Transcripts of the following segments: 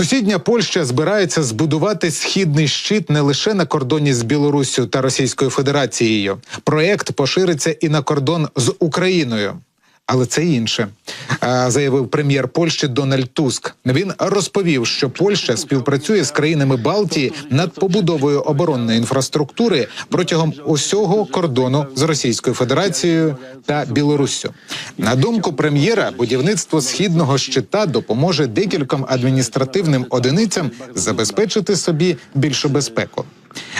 Сусідня Польща збирається збудувати східний щит не лише на кордоні з Білоруссю та Російською Федерацією. Проект пошириться і на кордон з Україною. Але це інше, заявив прем'єр Польщі Дональд Туск. Він розповів, що Польща співпрацює з країнами Балтії над побудовою оборонної інфраструктури протягом усього кордону з Російською Федерацією та Білоруссю. На думку прем'єра, будівництво східного щита допоможе декільком адміністративним одиницям забезпечити собі більшу безпеку.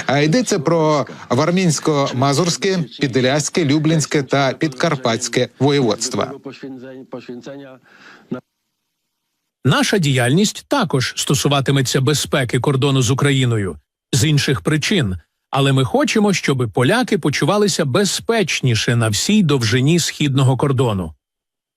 А йдеться про Вармінсько-Мазурське, Підляське, Люблінське та Підкарпатське воєводства. Наша діяльність також стосуватиметься безпеки кордону з Україною з інших причин, але ми хочемо, щоб поляки почувалися безпечніше на всій довжині східного кордону.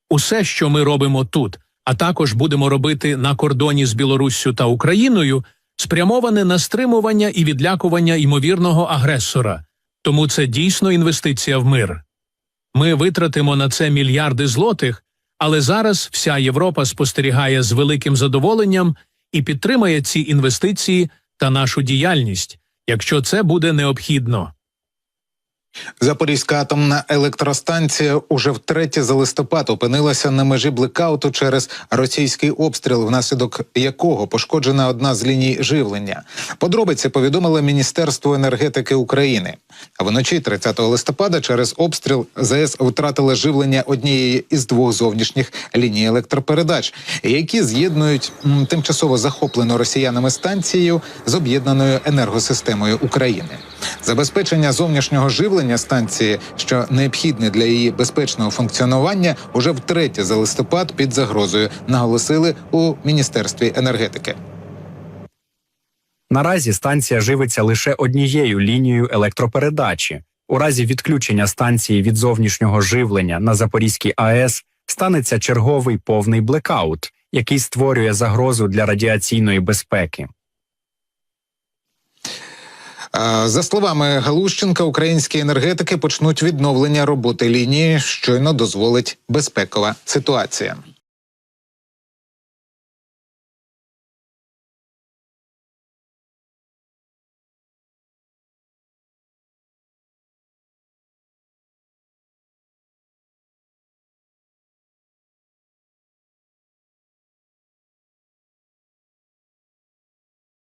Усе, що ми робимо тут, а також будемо робити на кордоні з Білоруссю та Україною, спрямоване на стримування і відлякування ймовірного агресора. Тому це дійсно інвестиція в мир. Ми витратимо на це мільярди злотих, але зараз вся Європа спостерігає з великим задоволенням і підтримає ці інвестиції та нашу діяльність, якщо це буде необхідно. Запорізька атомна електростанція уже втретє за листопад опинилася на межі блекауту через російський обстріл, внаслідок якого пошкоджена одна з ліній живлення. Подробиці повідомило Міністерство енергетики України. А вночі 30 листопада через обстріл ЗС втратили живлення однієї із двох зовнішніх ліній електропередач, які з'єднують тимчасово захоплену росіянами станцією з об'єднаною енергосистемою України. Забезпечення зовнішнього живлення станції, що необхідне для її безпечного функціонування, уже втретє за листопад під загрозою, наголосили у міністерстві енергетики. Наразі станція живиться лише однією лінією електропередачі. У разі відключення станції від зовнішнього живлення на Запорізькій АЕС станеться черговий повний блекаут, який створює загрозу для радіаційної безпеки. За словами Галущенка, українські енергетики почнуть відновлення роботи лінії, щойно дозволить безпекова ситуація.